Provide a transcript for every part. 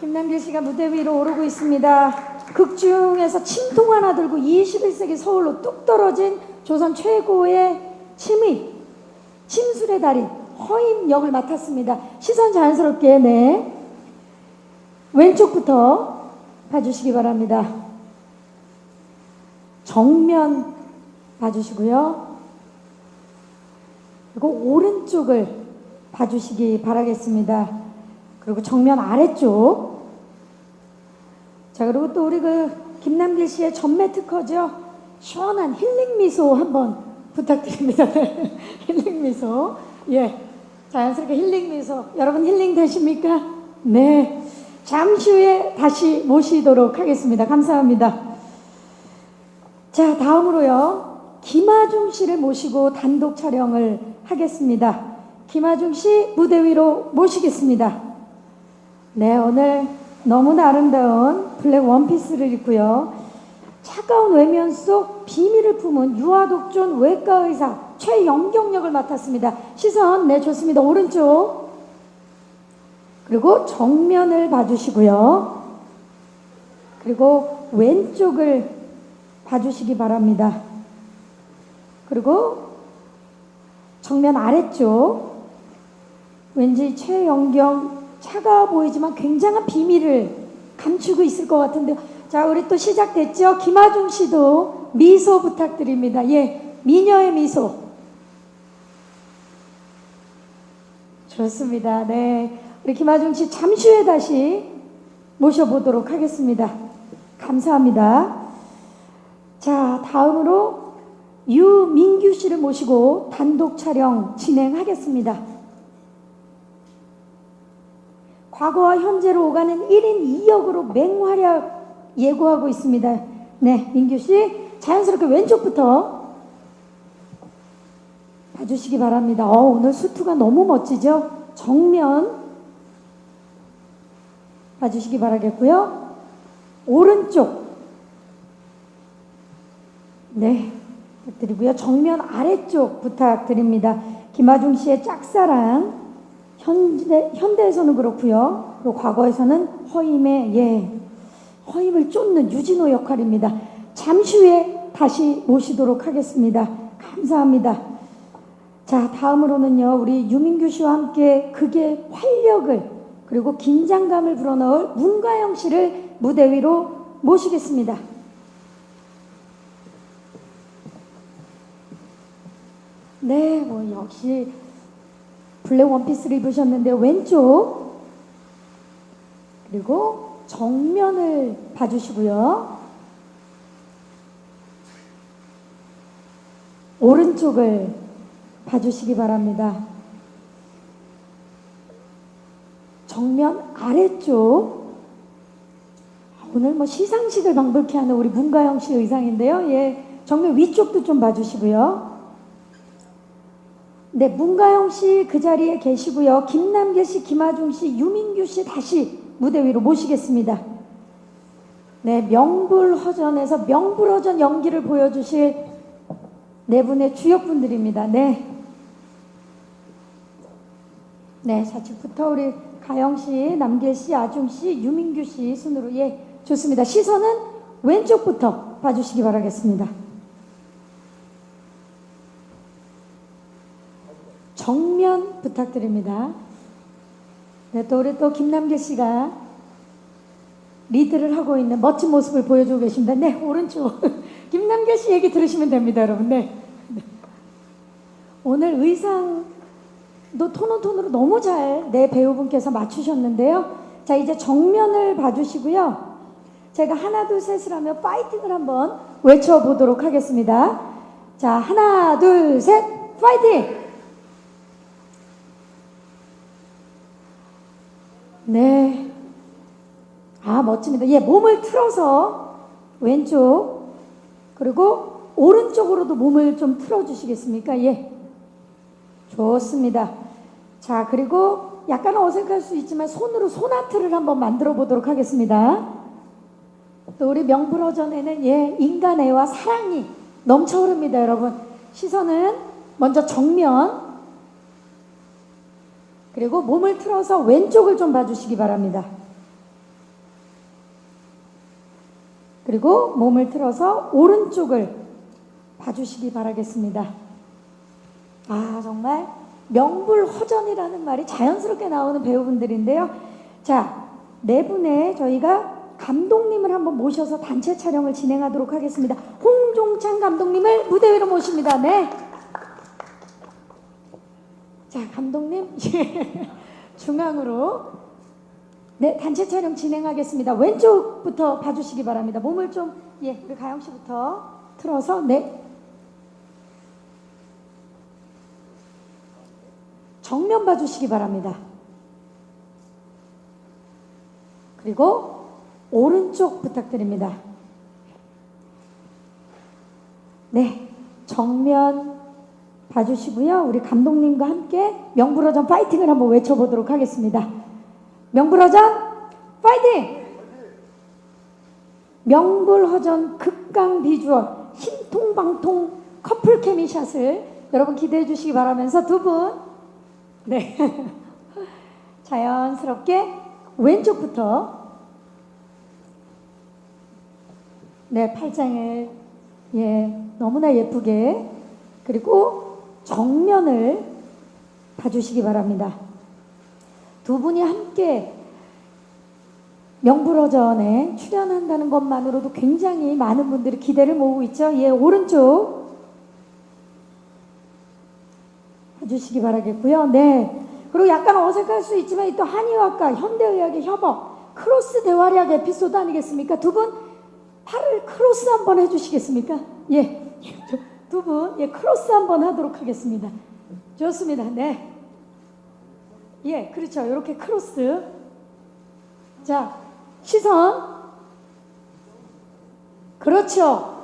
김남길 씨가 무대 위로 오르고 있습니다. 극 중에서 침통 하나 들고 21세기 서울로 뚝 떨어진 조선 최고의 침의, 침술의 달인 허임 역을 맡았습니다. 시선 자연스럽게 네 왼쪽부터 봐주시기 바랍니다. 정면 봐주시고요. 그리고 오른쪽을 봐주시기 바라겠습니다. 그리고 정면 아래쪽. 자, 그리고 또 우리 그 김남길 씨의 전매 특허죠. 시원한 힐링 미소 한번 부탁드립니다. 네. 힐링 미소. 예. 자연스럽게 힐링 미소. 여러분 힐링 되십니까? 네. 잠시 후에 다시 모시도록 하겠습니다. 감사합니다. 자, 다음으로요. 김하중 씨를 모시고 단독 촬영을 하겠습니다. 김하중 씨 무대 위로 모시겠습니다. 네, 오늘 너무나 아름다운 블랙 원피스를 입고요. 차가운 외면 속 비밀을 품은 유아독존 외과 의사 최영경 역을 맡았습니다. 시선 네 좋습니다. 오른쪽 그리고 정면을 봐주시고요. 그리고 왼쪽을 봐주시기 바랍니다. 그리고 정면 아래쪽 왠지 최영경 차가워 보이지만 굉장한 비밀을 감추고 있을 것 같은데 자 우리 또 시작됐죠? 김하중 씨도 미소 부탁드립니다. 예 미녀의 미소. 좋습니다. 네 우리 김하중 씨 잠시 후에 다시 모셔보도록 하겠습니다. 감사합니다. 자 다음으로 유민규 씨를 모시고 단독 촬영 진행하겠습니다. 과거와 현재로 오가는 1인 2역으로 맹활약 예고하고 있습니다. 네, 민규 씨 자연스럽게 왼쪽부터 봐주시기 바랍니다. 어, 오늘 수트가 너무 멋지죠? 정면 봐주시기 바라겠고요. 오른쪽 네, 부탁드리고요. 정면 아래쪽 부탁드립니다. 김하중 씨의 짝사랑 현대 현대에서는 그렇고요. 그리고 과거에서는 허임의 예 허임을 쫓는 유진호 역할입니다. 잠시 후에 다시 모시도록 하겠습니다. 감사합니다. 자 다음으로는요 우리 유민규 씨와 함께 극의 활력을 그리고 긴장감을 불어넣을 문가영 씨를 무대 위로 모시겠습니다. 네, 뭐 역시 블랙 원피스를 입으셨는데 왼쪽 그리고 정면을 봐주시고요. 오른쪽을 봐주시기 바랍니다. 정면 아래쪽 오늘 뭐 시상식을 방불케 하는 우리 문가영 씨 의상인데요. 예, 정면 위쪽도 좀 봐주시고요. 네, 문가영 씨 그 자리에 계시고요. 김남길 씨, 김하중 씨, 유민규 씨 다시 무대 위로 모시겠습니다. 네, 명불허전에서 명불허전 연기를 보여주실 네 분의 주역분들입니다. 네. 네, 좌측부터 우리 가영 씨, 남길 씨, 아중 씨, 유민규 씨 순으로 예, 좋습니다. 시선은 왼쪽부터 봐주시기 바라겠습니다. 정면 부탁드립니다. 네, 또 우리 또 김남길 씨가 리드를 하고 있는 멋진 모습을 보여주고 계십니다. 네, 오른쪽. 김남길 씨 얘기 들으시면 됩니다, 여러분. 네. 네. 오늘 의상도 톤온톤으로 너무 잘 내 배우분께서 맞추셨는데요. 자, 이제 정면을 봐주시고요. 제가 하나, 둘, 셋을 하면 파이팅을 한번 외쳐보도록 하겠습니다. 자, 하나, 둘, 셋, 파이팅! 네. 아, 멋집니다. 예, 몸을 틀어서 왼쪽, 그리고 오른쪽으로도 몸을 좀 틀어주시겠습니까? 예. 좋습니다. 자, 그리고 약간 어색할 수 있지만 손으로 소나트를 한번 만들어 보도록 하겠습니다. 또 우리 명불허전에는 예, 인간애와 사랑이 넘쳐 흐릅니다, 여러분. 시선은 먼저 정면, 그리고 몸을 틀어서 왼쪽을 좀 봐주시기 바랍니다. 그리고 몸을 틀어서 오른쪽을 봐주시기 바라겠습니다. 아, 정말 명불허전이라는 말이 자연스럽게 나오는 배우분들인데요. 자, 네 분의 저희가 감독님을 한번 모셔서 단체 촬영을 진행하도록 하겠습니다. 홍종찬 감독님을 무대 위로 모십니다. 네. 자, 감독님 예. 중앙으로 네 단체 촬영 진행하겠습니다. 왼쪽부터 봐주시기 바랍니다. 몸을 좀 예, 우리 가영 씨부터 틀어서 네. 정면 봐주시기 바랍니다. 그리고 오른쪽 부탁드립니다. 네, 정면 봐주시고요. 우리 감독님과 함께 명불허전 파이팅을 한번 외쳐보도록 하겠습니다. 명불허전 파이팅! 명불허전 극강 비주얼 신통방통 커플 케미샷을 여러분 기대해 주시기 바라면서 두 분, 네. 자연스럽게 왼쪽부터 네, 팔짱을 예, 너무나 예쁘게 그리고 정면을 봐주시기 바랍니다. 두 분이 함께 명불허전에 출연한다는 것만으로도 굉장히 많은 분들이 기대를 모으고 있죠. 예, 오른쪽 봐주시기 바라겠고요. 네. 그리고 약간 어색할 수 있지만 또 한의학과 현대의학의 협업 크로스 대화력 에피소드 아니겠습니까? 두 분 팔을 크로스 한번 해주시겠습니까? 예. 두 분, 예, 크로스 한번 하도록 하겠습니다. 좋습니다. 네. 예, 그렇죠. 이렇게 크로스. 자, 시선. 그렇죠.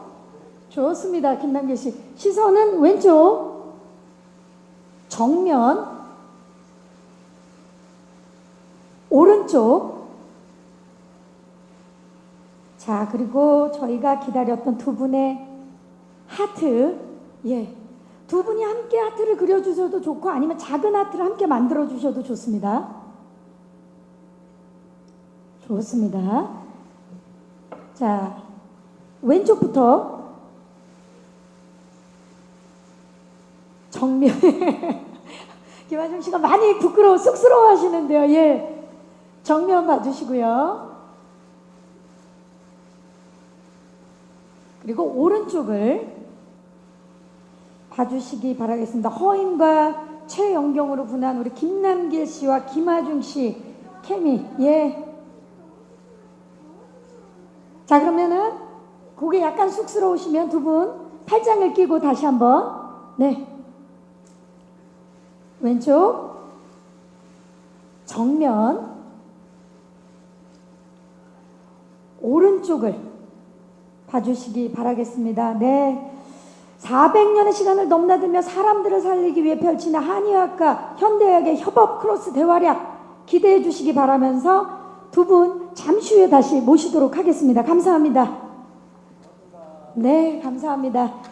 좋습니다. 김남길 씨. 시선은 왼쪽. 정면. 오른쪽. 자, 그리고 저희가 기다렸던 두 분의 하트. 예. 두 분이 함께 하트를 그려주셔도 좋고 아니면 작은 하트를 함께 만들어 주셔도 좋습니다. 좋습니다. 자, 왼쪽부터 정면. 김하중 씨가 많이 부끄러워, 쑥스러워 하시는데요. 예. 정면 봐주시고요. 그리고 오른쪽을 봐주시기 바라겠습니다. 허임과 최영경으로 분한 우리 김남길 씨와 김하중 씨 케미 예. 자 그러면은 고개 약간 쑥스러우시면 두 분 팔짱을 끼고 다시 한번 네 왼쪽 정면 오른쪽을 봐주시기 바라겠습니다. 네. 400년의 시간을 넘나들며 사람들을 살리기 위해 펼치는 한의학과 현대의학의 협업 크로스 대화력 기대해 주시기 바라면서 두 분 잠시 후에 다시 모시도록 하겠습니다. 감사합니다. 네, 감사합니다.